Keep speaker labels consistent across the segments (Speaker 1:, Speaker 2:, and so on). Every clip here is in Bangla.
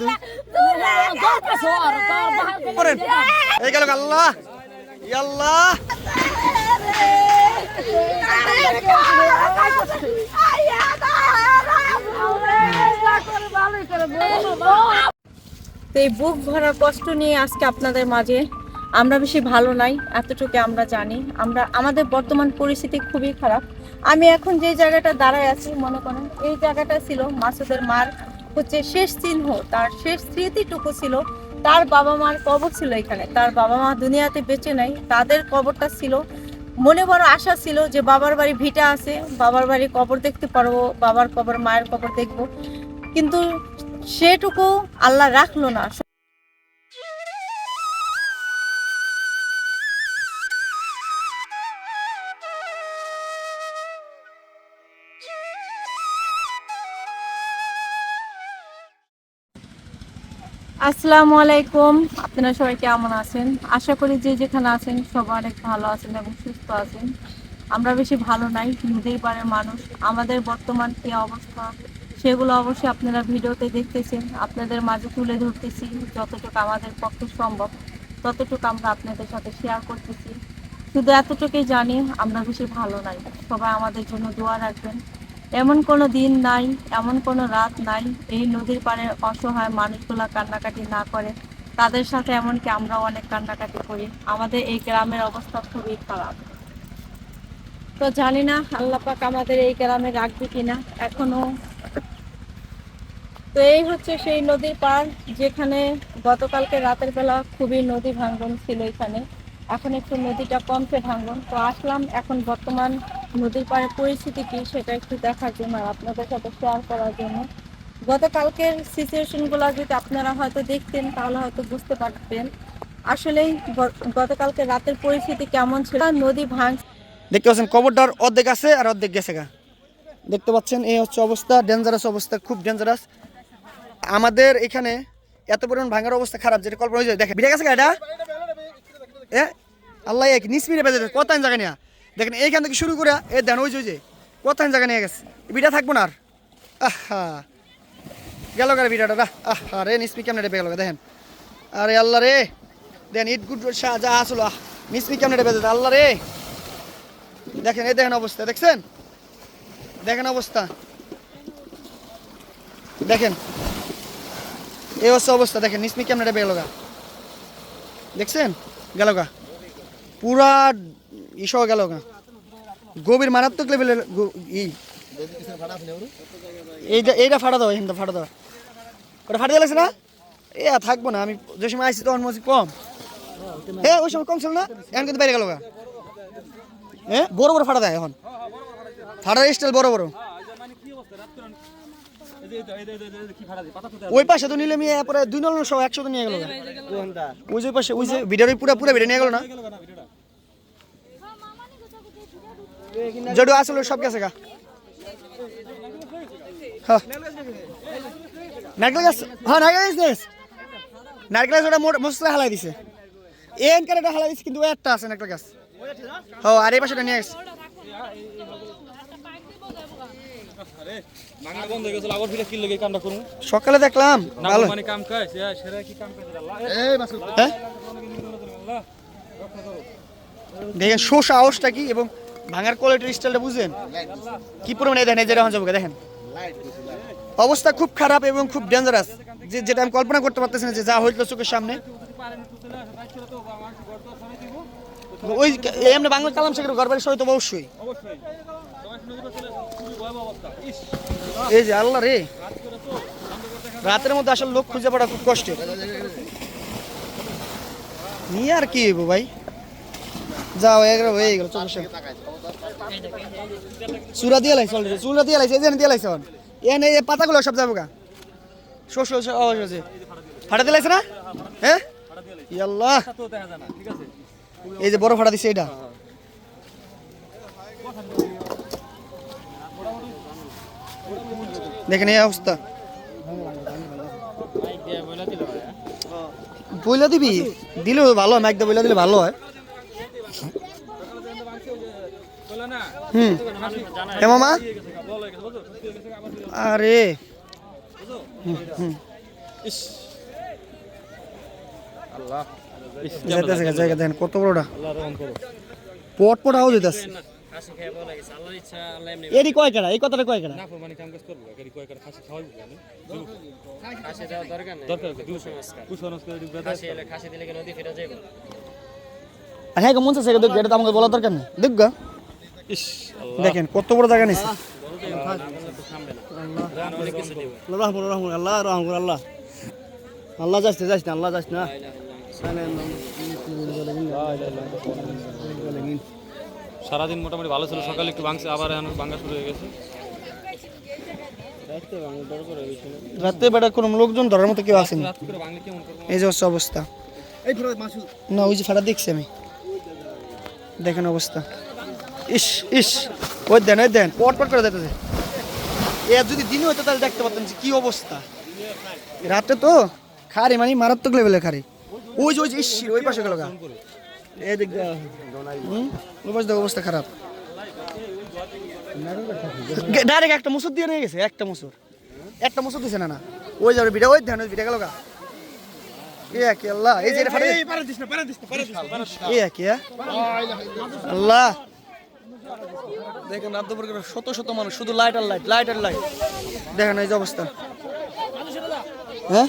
Speaker 1: কিন্তু এই গেল আল্লাহ। আল্লাহ
Speaker 2: তো এই বুক ভরা কষ্ট নিয়ে আজকে আপনাদের মাঝে আমরা বেশি ভালো নাই এতটুকু আমরা জানি। আমরা আমাদের বর্তমান পরিস্থিতি খুবই খারাপ। আমি এখন যে জায়গাটা দাঁড়ায় আছি মনে করেন এই জায়গাটা ছিল মাসুদের মার হচ্ছে শেষ চিহ্ন, তার শেষ স্মৃতিটুকু ছিল, তার বাবা মার কবর ছিল এখানে। তার বাবা মা দুনিয়াতে বেঁচে নাই, তাদের কবরটা ছিল। মনে বড় আশা ছিল যে বাবার বাড়ি ভিটা আছে, বাবার বাড়ি কবর দেখতে পারব, বাবার কবর, মায়ের কবর দেখব। কিন্তু সেটুকু আল্লাহ রাখল না। আসসালামু আলাইকুম। আপনারা সবাই কেমন আছেন? আশা করি যে যেখানে আছেন সবাই অনেক ভালো আছেন এবং সুস্থ আছেন। আমরা বেশি ভালো নাই নদীর পাড়ের মানুষ। আমাদের বর্তমান কি অবস্থা, সেগুলো অবশ্যই আপনারা ভিডিওতে দেখতেছেন। আপনাদের মাঝে তুলে ধরতেছি, যতটুকু আমাদের পক্ষে সম্ভব, ততটুকু আমরা আপনাদের সাথে শেয়ার করতেছি। শুধু এতটুকুই জানি, আমরা বেশি ভালো নাই। সবাই আমাদের জন্য দোয়া রাখবেন। এমন কোনো দিন নাই, এমন কোনো রাত নাই, এই নদীর পাড়ে অসহায় মানুষগুলা কান্নাকাটি না করে। তাদের সাথে এমনকি আমরাও অনেক কান্নাকাটি করি। আমাদের এই গ্রামের অবস্থা খুবই খারাপ। তো জানি না আল্লাহ পাক আমাদের এই গ্রামে রাখবে কিনা, এখনও। তো এই হচ্ছে সেই নদীর পাড়, যেখানে গতকালকে রাতের বেলা খুবই নদী ভাঙ্গন ছিল এখানে। এখন একটু নদীটা কমছে ভাঙ্গন তো আসলাম এখন বর্তমান নদীর পাড়ের পরিস্থিতি কি সেটা একটু দেখার জন্য আর আপনাদের সাথে শেয়ার করার জন্য। গতকালকের সিচুয়েশনগুলো যদি আপনারা হয়তো দেখতেন, তাহলে হয়তো বুঝতে পারতেন। আসলেই গতকালকে রাতের পরিস্থিতি কেমন ছিল? নদী ভাঙ
Speaker 1: দেখতে পাচ্ছেন, কবরটার অর্ধেক আছে আর অর্ধেক গেছে গা। দেখতে পাচ্ছেন, এই হচ্ছে অবস্থা ডেঞ্জারাস অবস্থা, খুব ডেঞ্জারাস আমাদের এখানে এত পরিমাণ ভাঙার অবস্থা খারাপ, যেটা কল্পনা হয়েছে। দেখে বিড়ে গেছে গা এটা? এ? আল্লাহ এক নিসমিরে বেজে কত জায়গা নিয়ে দেখেন, এইখান থেকে শুরু করে এ দেন, ওই যে কত জায়গা নিয়ে গেছে? বিটা থাকব না আর। আহা, গেল গারে বিটাটা রা আহা, রে নিসমি কেমন রে গেল দেখেন। আরে আল্লাহ রে, দেন ইট গুড যা আসলো, আহ নিসমি কেমন রে বেজে আল্লাহ রে। দেখেন, এই দেখেন অবস্থা, দেখছেন? দেখেন অবস্থা। দেখেন, এই হচ্ছে অবস্থা, দেখেন নিসমি কেমন এটা গেল গা। দেখছেন? গেল গা। পুরা ইসহ গেল গভীর মারাত্মক লেভেলের ই। এইটা এইটা ফাটা দাও এখানটা ফাটা দাও। ওটা ফাটা দিয়েছে না? এ থাকব না, আমি যে সময় আসছি তখন মসজিদ কম। হ্যাঁ ওই সময় কম ছিল না? এখন কিন্তু বাইরে গেল হ্যাঁ বড় বড় ফাটা দেয় এখন। ফাটার স্টাইল বড় বড়। ওই পাশে তো নিলে আমি পরে দুই নল সহ একশো নিয়ে গেল ওই যে পাশে ওই যে ভিডিওর পুরো পুরো ভিডিও নিয়ে গেল না? যেটু আসলে সব গেছে গা। হ্যাঁ। নারকেল গাছ হ্যাঁ নারকেল গাছ নারকেল গাছ ওটা মশলা হালাই দিছে। এন কারেটা হালাই দিছে কিন্তু একটা আছে নারকেল গাছ। ও আর এই পাশেটা নিয়ে গেছে।
Speaker 3: হয়ে
Speaker 1: সকালে দেখলাম ভালো।
Speaker 3: মানে কাম খায় সেরা কি কাম করে আল্লাহ
Speaker 1: হ্যাঁ? দেখেন শো সাহসটা কি এবং ভাঙার কোয়ালিটির স্টাইলটা বুঝেন? কি পরিমাণে দেখেন এই যে দেখেন। অবস্থা খুব খারাপ এবং খুব ডেঞ্জারাস যে যেটা আমি কল্পনা করতে পারতেছি না যে যা হইল চোখের সামনে। ওই এমনি বাংলা কালাম শেখের ঘর বাড়ি সহিত অবশ্যই। এই যে আল্লাহ রে। রাতের মধ্যে আসলে লোক খুঁজে পাওয়া খুব কষ্টের। নিয়ে আর কি ভাই? যাও এগুলো হয়ে গেল চব্বিশ চূড়া দিয়ে লাইছে অলরেডি চূড়া দিয়ে লাইছে যে দিয়ে লাইছে এখন। এই পাতাগুলো সব যাব গা। শস্য অবশ্য ফাটা দিয়ে লাইছে না? হ্যাঁ? ইয়াল্লাহ। এই যে বড় ফাটা দিছে এটা। দেখেন এই অবস্থা। বইলা দিবি? দিলেও ভালো হয় মাইকটা বইলা দিলে ভালো হয়
Speaker 3: বলে না
Speaker 1: হুম। হে মামা। আরে। দেখেন কত বড়টা। পট পট
Speaker 4: আল্লাহ এমনি
Speaker 1: এরই কয় কেডা এই কথাটা কয়
Speaker 3: কেন
Speaker 1: আর হ্যাঁ মন চাচ্ছে দরকার নেই। দেখ গা।
Speaker 3: ইস আল্লাহ
Speaker 1: দেখেন কত বড় জায়গা নিছে।
Speaker 5: আল্লাহ রহম আল্লাহ। আল্লাহ যাস না যাস না আল্লাহ যাস না।
Speaker 3: সারাদিন মোটামুটি ভালো ছিল সকালে একটু ভাঙছে আবার এখন ভাঙা শুরু হয়ে গেছে।
Speaker 1: রাতে বেটা কোনো লোকজন ধরার মতো কেউ আসেনি। এই যে হচ্ছে অবস্থা। না ওই যে ফাটা দেখছি আমি। দেখেন অবস্থা। ইস ইস ওই দেন ওই দেন পট করে দেখতেছে এ যদি দিনে হতো তাহলে দেখতে পারতেন যে কি অবস্থা রাতে তো খারি মানে মারাত্মক লেভেলে খারি ওই যে ওই যে ইস ওই পাশে গেল গা এই। হুম ওই পাশে দেখো অবস্থা খারাপ ডাইরেক্ট একটা মুসুর দিয়ে নিয়ে গেছে একটা মুসুর একটা মুসুর দিছে না না ওই যাবে বিটা ওই ধ্যান ওই বিটা গেল গা এই যে আল্লাহ দেখেন রাত দুপুর শত শত মানুষ, শুধু লাইট আর লাইট লাইট আর লাইট দেখেন এই যে অবস্থা। হ্যাঁ?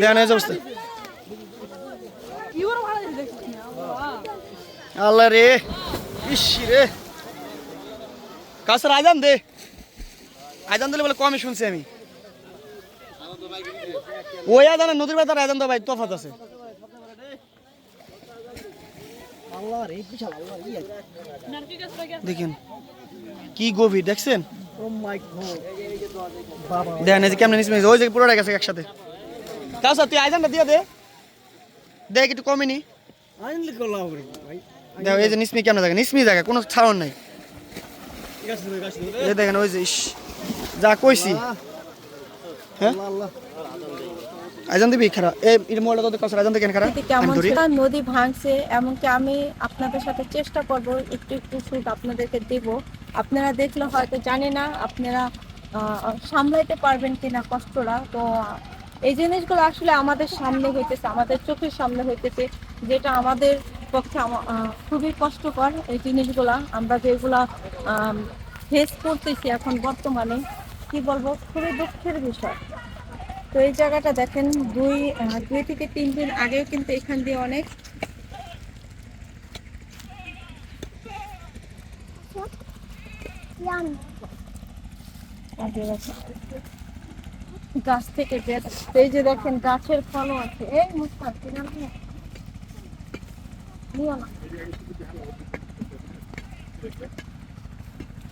Speaker 1: দেখেন এই যে অবস্থা। আল্লাহ রে, ইস রে। কাছে আজান দে। আজান দিলে বলে কমই শুনছি আমি। ওই আজান নদীর বেতার আজান তো ভাই তফাত আছে। দেখেন কি গভীর দেখছেন? দেখেন এই যে কেমন নিচে ওই যে পুরোটা গেছে একসাথে। তাছাড়া তুই আজানটা দিয়ে দে। দেখ একটু কমেনি দেখো এই যে নিসমি কেমন জায়গা নিসমি জায়গা কোনো ছাড়ন নাই। দেখেন ওই যে যা কইছি। হ্যাঁ? আজান দিবি খারাপ এই মোবাইলটা তোদের কাছে আজান দেখেন আমি
Speaker 2: কেমন নদী ভাঙছে এমনকি আমি আপনাদের সাথে চেষ্টা করব একটু একটু শুট আপনাদেরকে দেব। আপনারা দেখলে হয়তো জানি না আপনারা সামলাইতে পারবেন কিনা কষ্টটা। তো এই জিনিসগুলো আসলে আমাদের সামনে হইতেছে আমাদের চোখের সামনে হইতেছে যেটা আমাদের পক্ষে খুবই কষ্টকর। এই জিনিসগুলা আমরা যেগুলা ফেস করতেছি এখন বর্তমানে কি বলব? খুবই দুঃখের বিষয়। তো এই জায়গাটা দেখেন, দুই দুই থেকে তিন দিন আগেও কিন্তু এখান দিয়ে অনেক গাছ থেকে এই যে দেখেন, গাছের ফলও আছে এই নিও। নিও না।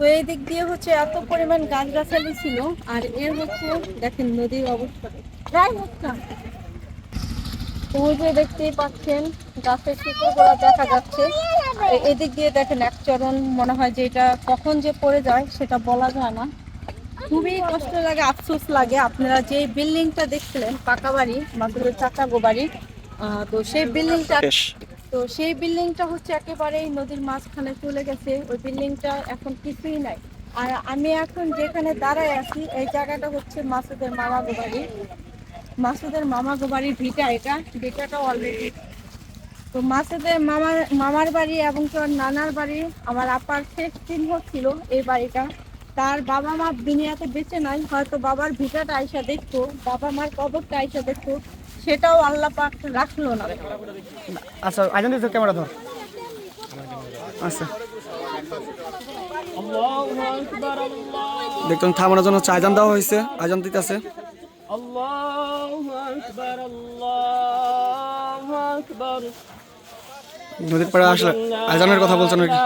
Speaker 2: তো এই দিক দিয়ে হচ্ছে এত পরিমাণ গাছগাছালি ছিল, আর এর হচ্ছে দেখেন নদীর অবস্থা। ওই দেখতেই পাচ্ছেন, গাছের শিকড়গুলো দেখা যাচ্ছে। এদিক দিয়ে দেখেন এক চরণ, মনে হয় যে এটা কখন যে পড়ে যায়, সেটা বলা যায় না। খুবই কষ্ট লাগে, আফসোস লাগে। আপনারা যে বিল্ডিংটা দেখছিলেন পাকা বাড়ি, মাদুরের চাকা বাড়ি তো সেই বিল্ডিংটা তো সেই বিল্ডিংটা হচ্ছে একেবারেই নদীর মাঝখানে চলে গেছে। ওই বিল্ডিংটা এখন কিছুই নাই। আর আমি এখন যেখানে দাঁড়ায় আছি, এই জায়গাটা হচ্ছে মাসুদের মামা গো বাড়ি মাসুদের মামা গো বাড়ির ভিটা এটা। ভিটাটা অলরেডি তো মাসুদের মামার মামার বাড়ি এবং তোর নানার বাড়ি আমার আপার শেষ চিহ্ন ছিল এই বাড়িটা। তার বাবা মা দুনিয়াতে বেঁচে নাই, হয়তো বাবার ভিটাটা আইসা দেখতো, বাবা মার কবরটা আইসা দেখতো। সেটাও আল্লাহ পাক রাখল না।
Speaker 1: আচ্ছা আজান দিতে ক্যামেরা ধর। আচ্ছা। দেখুন, থামানোর জন্য আজান দেওয়া হয়েছে আজান দিতেছে। নদীর পাড়ে আসলে আজানের কথা বলছেন আর কি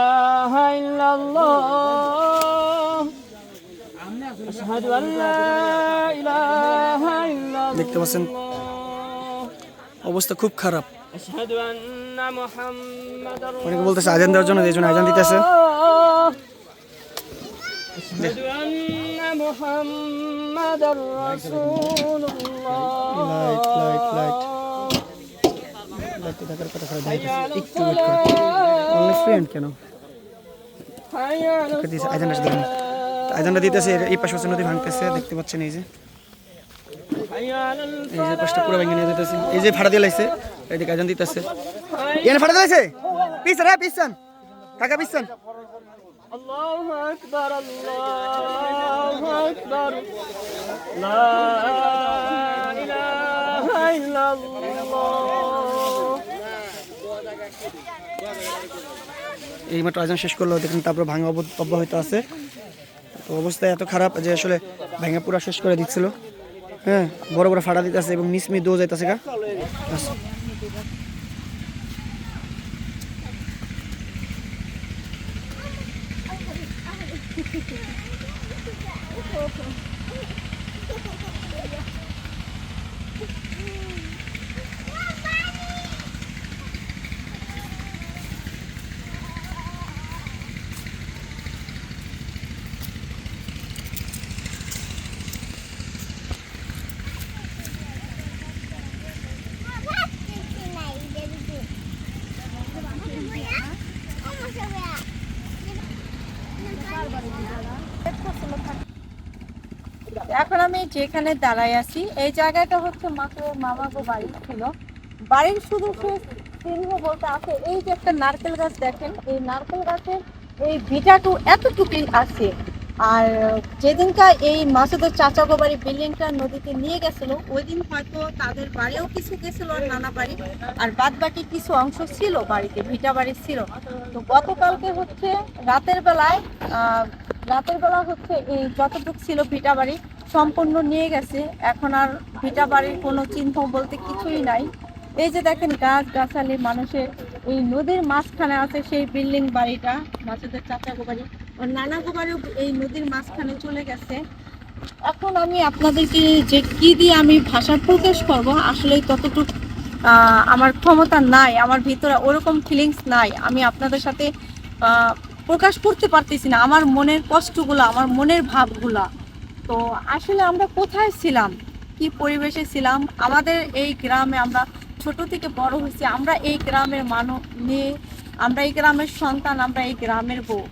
Speaker 4: ইলাহা
Speaker 1: অবস্থা খুব খারাপ। অনেকে বলতেছে আজান দেওয়ার জন্য এই জন্য আজান দিতেছে। আজানটা দিতেছে এই পাশে নদী ভাঙতেছে দেখতে পাচ্ছেন এই যে। এই যে পাশটা পুরো ভেঙে নিয়ে যেতেছে। এই যে ফাড়া দিয়ে লাগছে এদিকে আজান দিতেছে। এখানে ফাড়া দিয়ে লাগছে পিছন হ্যাঁ পিছন। কাকা পিছন। এই মাত্র আজান শেষ করল দেখুন তারপর ভাঙা অব- অব্যাহত আছে। তো অবস্থা এত খারাপ যে আসলে ভেঙে পুরা শেষ করে দিচ্ছিল। হ্যাঁ বড় বড় ফাটা দিতেছে এবং মিস মি দো যাইতেছে গা আচ্ছা।
Speaker 2: আমি যেখানে দাঁড়াই আছি, এই জায়গাটা হচ্ছে মাকে মাত্র মামাগো বাড়ি ছিল। বাড়ির শুধু চিহ্ন বলতে আছে, এই যে একটা নারকেল গাছ দেখেন, এই নারকেল গাছের এই ভিটাটু এতটুকুই আছে। আর যেদিনকা এই মাসুদের চাচাগো বাড়ি বিল্ডিংটা নদীতে নিয়ে গেছিল ওই দিন হয়তো তাদের বাড়িও কিছু গেছিল আর নানা বাড়ি, আর বাদ বাকি কিছু অংশ ছিল বাড়িতে, ভিটা বাড়ি ছিল। তো গতকালকে হচ্ছে রাতের বেলায় রাতের বেলা হচ্ছে এই যতটুকু ছিল ভিটা বাড়ি সম্পূর্ণ নিয়ে গেছে। এখন আর ভিটা বাড়ির কোনো চিহ্ন বলতে কিছুই নাই। এই যে দেখেন গাছ গাছালি মানুষের এই নদীর মাঝখানে আছে সেই বিল্ডিং বাড়িটা মাসুদের চাচাগো বাড়ি ওর নানাগো বাড়িও এই নদীর মাঝখানে চলে গেছে। এখন আমি আপনাদেরকে যে কি দিয়ে আমি ভাষা প্রকাশ করব আসলে ততটুকু আমার ক্ষমতা নাই, আমার ভিতরে ওরকম ফিলিংস নাই। আমি আপনাদের সাথে প্রকাশ করতে পারতেছি না। আমার মনের কষ্টগুলো, আমার মনের ভাবগুলা। তো আসলে আমরা কোথায় ছিলাম? কি পরিবেশে ছিলাম? আমাদের এই গ্রামে আমরা ছোট থেকে বড় হয়েছি। আমরা এই গ্রামের মানব মেয়ে, আমরা এই গ্রামের সন্তান, আমরা এই গ্রামের বউ।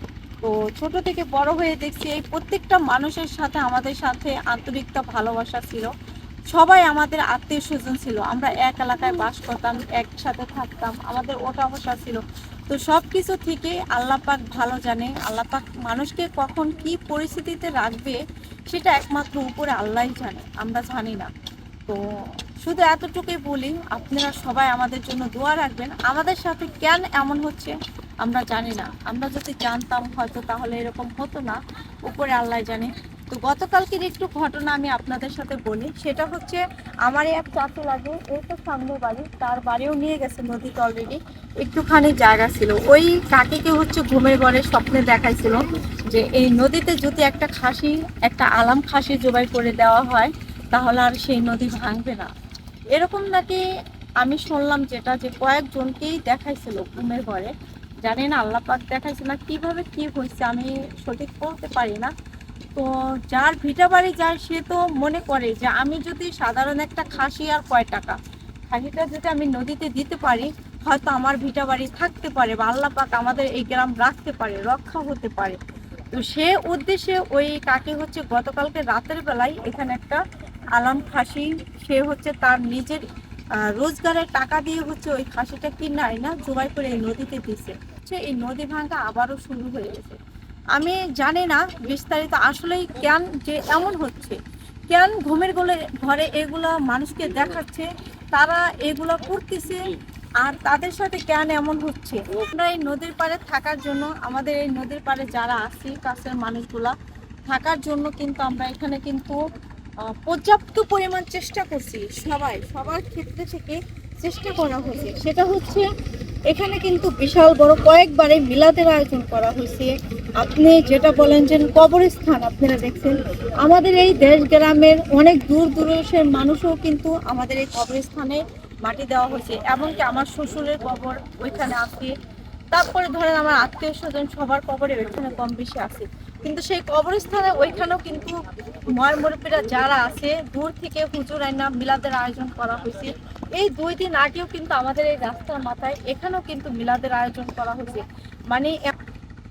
Speaker 2: তো ছোট থেকে বড় হয়ে দেখছি এই প্রত্যেকটা মানুষের সাথে আমাদের সাথে আন্তরিকতা, ভালোবাসা ছিল। সবাই আমাদের আত্মীয় স্বজন ছিল। আমরা এক এলাকায় বাস করতাম, একসাথে থাকতাম। আমাদের ওটা বসা ছিল। তো সব কিছু থেকে আল্লাহ পাক ভালো জানে, আল্লাহ পাক মানুষকে কখন কি পরিস্থিতিতে রাখবে সেটা একমাত্র উপরে আল্লাহ জানে, আমরা জানি না। তো শুধু এতটুকুই বলি, আপনারা সবাই আমাদের জন্য দোয়া রাখবেন। আমাদের সাথে কেন এমন হচ্ছে আমরা জানি না। আমরা যদি জানতাম হয়তো তাহলে এরকম হতো না, উপরে আল্লাহ জানে। তো গতকালকের একটু ঘটনা আমি আপনাদের সাথে বলি। সেটা হচ্ছে আমার এক চাচু লাগে, এই তো সামনে বাড়ি, তার বাড়িও নিয়ে গেছে নদীতে অলরেডি একটুখানি জায়গা ছিল। ওই কাকিকে হচ্ছে ঘুমের ঘরে স্বপ্নে দেখাইছিল যে এই নদীতে যদি একটা খাসি, একটা আলাম খাসি জবাই করে দেওয়া হয়, তাহলে আর সেই নদী ভাঙবে না। এরকম নাকি আমি শুনলাম যেটা, যে কয়েকজনকেই দেখাইছিল ঘুমের ঘরে। জানি না আল্লাহ দেখাইছে না, কীভাবে কি হয়েছে আমি সঠিক বলতে পারি না। তো যার ভিটা বাড়ি যায়, সে তো মনে করে যে আমি যদি সাধারণ একটা খাসি আর কয় টাকা? খাসিটা যদি আমি নদীতে দিতে পারি, হয়তো আমার ভিটা বাড়ি থাকতে পারে বা আল্লাহ পাক আমাদের এই গ্রাম রাখতে পারে, রক্ষা হতে পারে। তো সে উদ্দেশ্যে ওই কাকে হচ্ছে গতকালকে রাতের বেলায় এখানে একটা আলাম খাসি, সে হচ্ছে তার নিজের রোজগারের টাকা দিয়ে হচ্ছে ওই খাসিটা কিনে আয় না জোগাই করে এই নদীতে দিছে। হচ্ছে এই নদী ভাঙা আবারও শুরু হয়ে গেছে। আমি জানি না বিস্তারিত আসলেই কেন যে এমন হচ্ছে। কেন ঘুমের গোলে ঘরে এগুলা মানুষকে দেখাচ্ছে, তারা এগুলা করতেছে, আর তাদের সাথে কেন এমন হচ্ছে? আমরা এই নদীর পাড়ে থাকার জন্য, আমাদের এই নদীর পাড়ে যারা আছি, কাছের মানুষগুলা, থাকার জন্য কিন্তু আমরা এখানে কিন্তু পর্যাপ্ত পরিমাণ চেষ্টা করছি সবাই, সবার ক্ষেত্রে থেকে চেষ্টা করা হয়েছে। সেটা হচ্ছে, এখানে কিন্তু বিশাল বড় কয়েকবারে মিলাদের আয়োজন করা হয়েছে। আপনি যেটা বলেন যে কবরস্থান আপনারা দেখছেন, আমাদের এই দেশ গ্রামের অনেক দূর দূরের মানুষও কিন্তু আমাদের এই কবরস্থানে মাটি দেওয়া হয়েছে। এমনকি আমার শ্বশুরের কবর ওইখানে আছে। তারপরে ধরেন আমার আত্মীয় স্বজন সবার কবরে ওইখানে কম বেশি আছে। কিন্তু সেই কবরস্থানে ওইখানেও কিন্তু ময় মুরব্বীরা যারা আছে, দূর থেকে হুজুর আইনা মিলাদের আয়োজন করা হয়েছে। এই দুই দিন আগেও কিন্তু আমাদের এই রাস্তার মাথায় এখানেও কিন্তু মিলাদের আয়োজন করা হয়েছে। মানে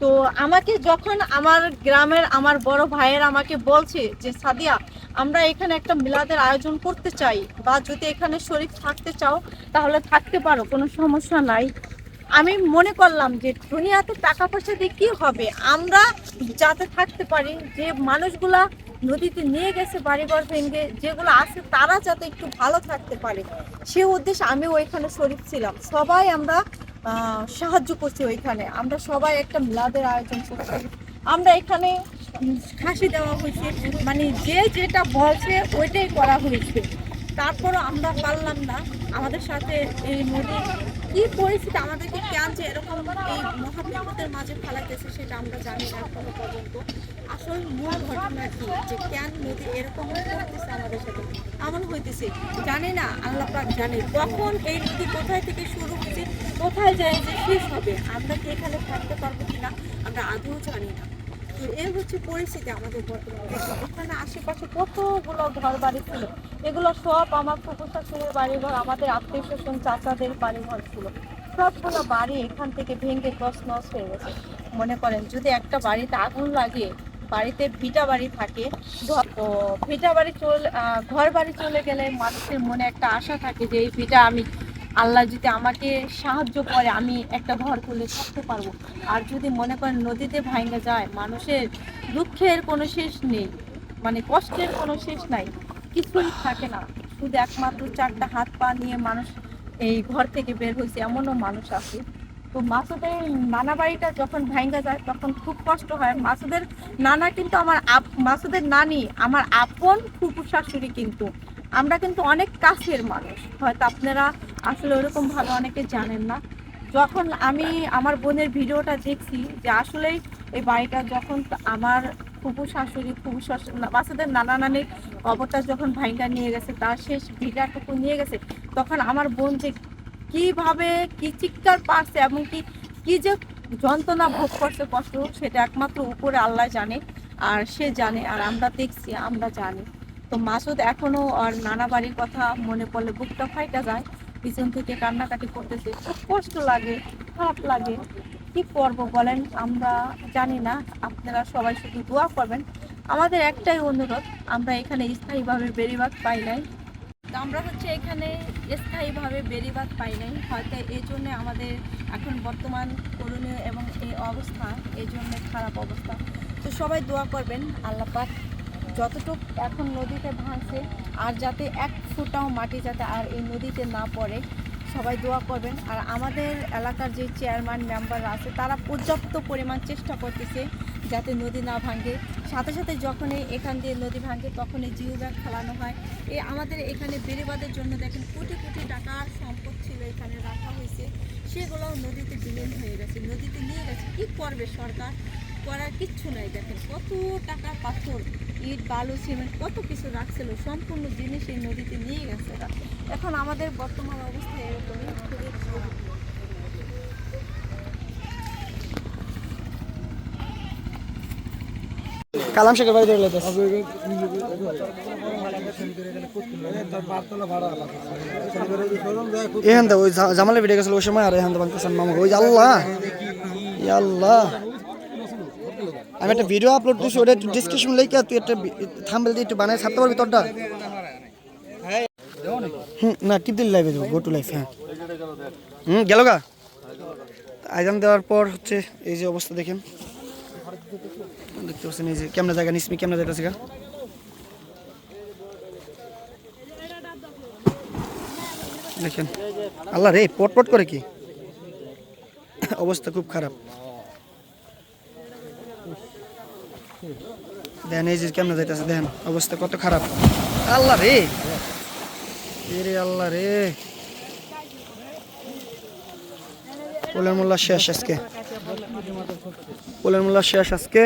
Speaker 2: তো আমাকে যখন আমার গ্রামের আমার বড় ভাইয়ের আমাকে বলছে যে, সাদিয়া, আমরা এখানে একটা মিলাদের আয়োজন করতে চাই বা যদি এখানে শরীর থাকতে চাও, তাহলে থাকতে পারো, কোনো সমস্যা নাই। আমি মনে করলাম যে, দুনিয়াতে টাকা পয়সা দিয়ে কী হবে? আমরা যাতে থাকতে পারি, যে মানুষগুলা নদীতে নিয়ে গেছে বাড়ি বাড়িঘর ভেঙে, যেগুলো আছে, তারা যাতে একটু ভালো থাকতে পারে। সে উদ্দেশ্যে আমি ওইখানে শরীর ছিলাম। সবাই আমরা সাহায্য করছি ওইখানে। আমরা সবাই একটা মিলাদের আয়োজন করছি। আমরা এখানে খাসি দেওয়া হয়েছে। মানে যে যেটা বলছে ওইটাই করা হয়েছে। তারপরও আমরা পারলাম না। আমাদের সাথে এই নদী কি পরিস্থিতি আমাদেরকে কেন যে এরকম এই মহাবিপদের মাঝে ফেলাইতেছে সেটা আমরা জানি না এখনও পর্যন্ত। আসল মূল ঘটনা কি? যে কেন নদী এরকম করতেছে আমাদের সাথে? এমন হইতেছে। জানি না, আল্লাহ পাক জানে। কখন এই নদী কোথায় থেকে শুরু হয়েছে, কোথায় যায় যে শেষ হবে? আমরা কি এখানে থাকতে পারব কিনা? আমরা আদৌ জানি না। তো এই হচ্ছে পরিস্থিতি আমাদের বর্তমানে। এখানে আশেপাশে কতগুলো ঘর বাড়ি ছিল? এগুলো সব আমার ফুফু শাশুড়ির বাড়ি ঘর আমাদের আত্মীয় স্বজন, চাচাদের বাড়ি ঘর ছিল। সবগুলো বাড়ি এখান থেকে ভেঙে নস হয়ে গেছে। মনে করেন, যদি একটা বাড়িতে আগুন লাগে, বাড়িতে ভিটা বাড়ি থাকে তো ভিটা বাড়ি চলে ঘর বাড়ি চলে গেলে মানুষের মনে একটা আশা থাকে যে এই ভিটা আমি, আল্লাহ যদি আমাকে সাহায্য করে, আমি একটা ঘর তুলে থাকতে পারব। আর যদি মনে করেন নদীতে ভাঙে যায়, মানুষের দুঃখের কোনো শেষ নেই মানে কষ্টের কোনো শেষ নাই কিছুই থাকে না। শুধু একমাত্র চারটা হাত পা নিয়ে মানুষ এই ঘর থেকে বের হয়েছে, এমনও মানুষ আছে। তো মাসুদের নানা বাড়িটা যখন ভাঙ্গা যায়, তখন খুব কষ্ট হয়। মাসুদের নানা কিন্তু আমার আপ, মাসুদের নানি, আমার আপন ফুপু শাশুড়ি কিন্তু। আমরা কিন্তু অনেক কাছের মানুষ। হয়তো আপনারা আসলে ওরকম ভালো অনেকে জানেন না। যখন আমি আমার বোনের ভিডিওটা দেখছি যে আসলেই এই বাড়িটা যখন আমার ফুপু শাশুড়ি ফুপু বাচ্চাদের নানা নানির কবরটা যখন ভাইঙ্গা নিয়ে গেছে তার শেষ ভিড়াটুকু নিয়ে গেছে, তখন আমার বোন যে কীভাবে কি চিৎকার পারছে এবং কি যে যন্ত্রণা ভোগ করছে কষ্ট, সেটা একমাত্র উপরে আল্লাহ জানে, আর সে জানে, আর আমরা দেখছি, আমরা জানি। তো মাসুদ এখনও আর নানা বাড়ির কথা মনে পড়লে বুকটা ফাইটা যায়, পিছন থেকে কান্নাকাটি করতেছে, খুব কষ্ট লাগে, খারাপ লাগে। কি করব বলেন? আমরা জানি না। আপনারা সবাই শুধু দোয়া করবেন। আমাদের একটাই অনুরোধ, আমরা এখানে স্থায়ীভাবে বেরিবাদ পাই নাই। আমরা হচ্ছে এখানে স্থায়ীভাবে বেরিবাদ পাই নাই। হয়তো এই জন্য আমাদের এখন বর্তমান করণীয় এবং এই অবস্থা, এই জন্য খারাপ অবস্থা। তো সবাই দোয়া করবেন, আল্লাহ পাক যতটুক এখন নদীতে ভাঙছে আর যাতে এক ফুটাও মাটি যাতে আর এই নদীতে না পড়ে সবাই দোয়া করবেন। আর আমাদের এলাকার যে চেয়ারম্যান মেম্বার আছে, তারা পর্যাপ্ত পরিমাণ চেষ্টা করতেছে যাতে নদী না ভাঙে। সাথে সাথে যখনই এখান দিয়ে নদী ভাঙে, তখনই জিও ব্যাগ হয়। এই আমাদের এখানে বেড়িবাদের জন্য দেখেন কোটি কোটি টাকার সম্পদ ছিল এখানে রাখা হয়েছে। সেগুলোও নদীতে বিলীন হয়ে গেছে। নদীতে নিয়ে গেছে। কী করবে সরকার? করার কিচ্ছু নাই। দেখেন কত টাকা পাথর। ইট বালু সিমেন্ট কত কিছু রাখছিল সম্পূর্ণ জিনিস এই নদীতে নিয়ে গেছে এখন আমাদের বর্তমান অবস্থা এরকমই খুবই
Speaker 1: কালাম শেখের বাড়ি দেখলে এখান থেকে ওই জামালে ভিডিও গেছিল ওই সময় আর এখান থেকে বাংলাদেশের মামা। ওই আল্লাহ আল্লাহ। আমি একটা ভিডিও আপলোড দিয়েছি ওটা একটু ডিসক্রিপশন লিখে তুই একটা থাম্বেল দিয়ে একটু বানায় ছাড়তে পারবি তোরটা? হুম, না টিপ দিলে লাইভে দেবো গো টু লাইফ হ্যাঁ। হুম, গেল গা? আইজাম দেওয়ার পর হচ্ছে এই যে অবস্থা, দেখেন। দেখতে পাচ্ছেন এই যে কেমন জায়গা, নিসমি কেমন জায়গা গা? দেখেন। আল্লাহ রে পট পট করে কি? অবস্থা খুব খারাপ। দেখেন, এই যে কেমন যাইতেছে, দেখেন, অবস্থা কত খারাপ। আল্লাহ রে! রে আল্লাহ রে! পোলের মোল্লা শেষ আজকে। পোলের মোল্লা শেষ আজকে।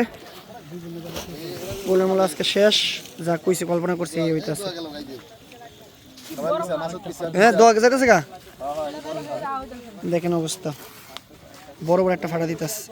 Speaker 1: পোলের মোল্লা আজকে শেষ। যা কইছি, কল্পনা করছি, এই হইতাছে। হ্যাঁ দোয়া যাইতেছে গা? দেখেন অবস্থা। বড় বড় একটা ফাটা দিতেছে।